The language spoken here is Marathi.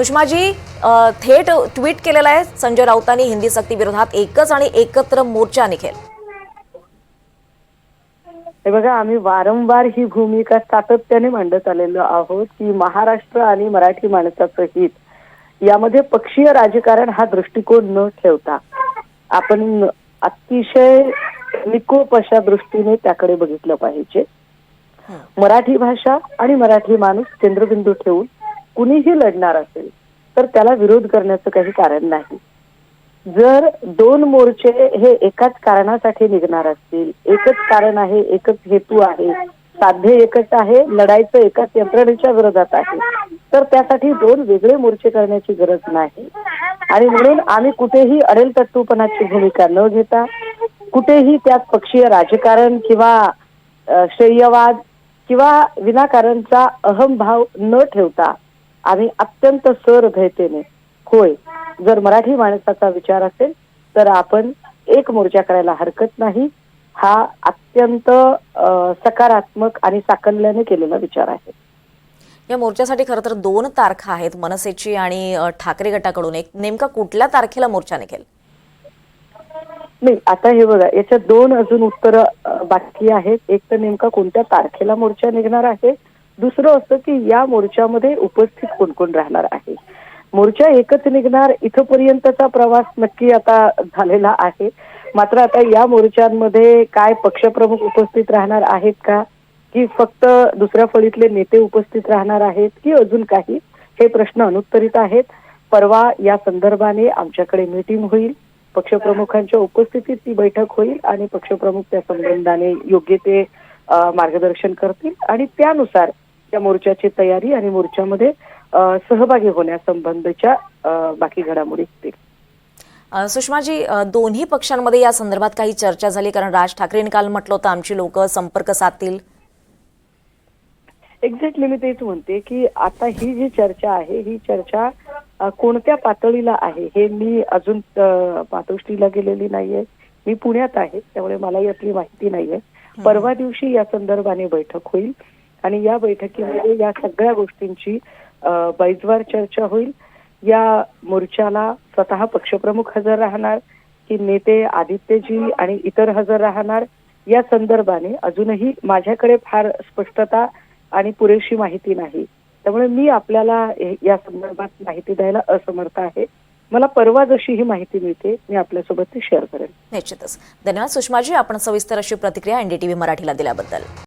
सुषमाजी थेट ट्विट केलेलं आहे संजय राऊतांनी हिंदी सक्ती विरोधात एकच आणि एकत्र मोर्चा निघेल. हे बघा आम्ही वारंवार ही भूमिका सातत्याने मांडत आलेलो आहोत की महाराष्ट्र आणि मराठी माणसाचं हित यामध्ये पक्षीय राजकारण हा दृष्टिकोन न ठेवता आपण अतिशय निकोप अशा दृष्टीने त्याकडे बघितलं पाहिजे. मराठी भाषा आणि मराठी माणूस केंद्रबिंदू ठेवून कुणीही लढणार असेल तर त्याला विरोध करण्याचं काही कारण नाही. जर दोन मोर्चे हे एकाच कारणासाठी निघणार असतील एकच कारण आहे एकच हेतू आहे साध्य एकच आहे लढायचं एकाच यंत्रणेच्या विरोधात आहे तर त्यासाठी दोन वेगळे मोर्चे करण्याची गरज नाही. आणि म्हणून आम्ही कुठेही अडेल तत्वपणाची भूमिका न घेता कुठेही त्यात पक्षीय राजकारण किंवा श्रेयवाद किंवा विनाकारणचा अहमभाव न ठेवता आम्ही अत्यंत सहृदयतेने होय जर मराठी माणसाचा विचार असेल तर आपण एक मोर्चा करायला हरकत नाही. हा अत्यंत सकारात्मक आणि साकल्याने केलेला विचार आहे. या मोर्चासाठी खरं तर दोन तारखा आहेत मनसेची आणि ठाकरे गटाकडून. एक नेमका कुठल्या तारखेला मोर्चा निघेल? नाही आता हे बघा याच्यात दोन अजून उत्तर बाकी आहेत. एक तर नेमका कोणत्या तारखेला मोर्चा निघणार आहे? दुसरं असतं की या मोर्चामध्ये उपस्थित कोण कोण राहणार आहे? मोर्चा एकच निघणार इथपर्यंतचा प्रवास नक्की आता झालेला आहे. मात्र आता या मोर्चांमध्ये काय पक्षप्रमुख उपस्थित राहणार आहेत का? की फक्त दुसऱ्या फळीतले नेते उपस्थित राहणार आहेत की अजून काही? हे प्रश्न अनुत्तरित आहेत. परवा या संदर्भाने आमच्याकडे मीटिंग होईल. पक्षप्रमुखांच्या उपस्थितीत ती बैठक होईल आणि पक्षप्रमुख त्या संबंधाने योग्य ते मार्गदर्शन करतील. आणि त्यानुसार त्या मोर्चाची तयारी आणि मोर्चामध्ये सहभागी होण्यासंबंधीच्या बाकी घडामोडी होतील अ, सुषमाजी दोन्ही पक्षांमध्ये या संदर्भात काही चर्चा झाली? कारण राज ठाकरेंनी काल म्हटलं होतं आमची लोक संपर्क साधतील. एक्झॅक्टली मी तेच म्हणते की आता ही जी चर्चा आहे ही चर्चा कोणत्या पातळीला आहे हे मी अजून मातोश्रीला गेलेली नाहीये. मी पुण्यात आहे त्यामुळे मला यातली माहिती नाहीये. परवा दिवशी या संदर्भाने बैठक होईल. आणि या बैठकीमध्ये या सगळ्या गोष्टींची बैजवार चर्चा होईल. या मोर्चाला स्वतः पक्षप्रमुख हजर राहणार की नेते आदित्यजी आणि इतर हजर राहणार या संदर्भाने अजूनही माझ्याकडे फार स्पष्टता आणि पुरेशी माहिती नाही. त्यामुळे मी आपल्याला या संदर्भात माहिती द्यायला असमर्थ आहे. मला परवा जशी ही माहिती मिळते मी आपल्यासोबत ती शेअर करेन. निश्चितच. धन्यवाद सुषमाजी. आपण सविस्तर अशी प्रतिक्रिया एनडीटीव्ही मराठीला दिल्याबद्दल.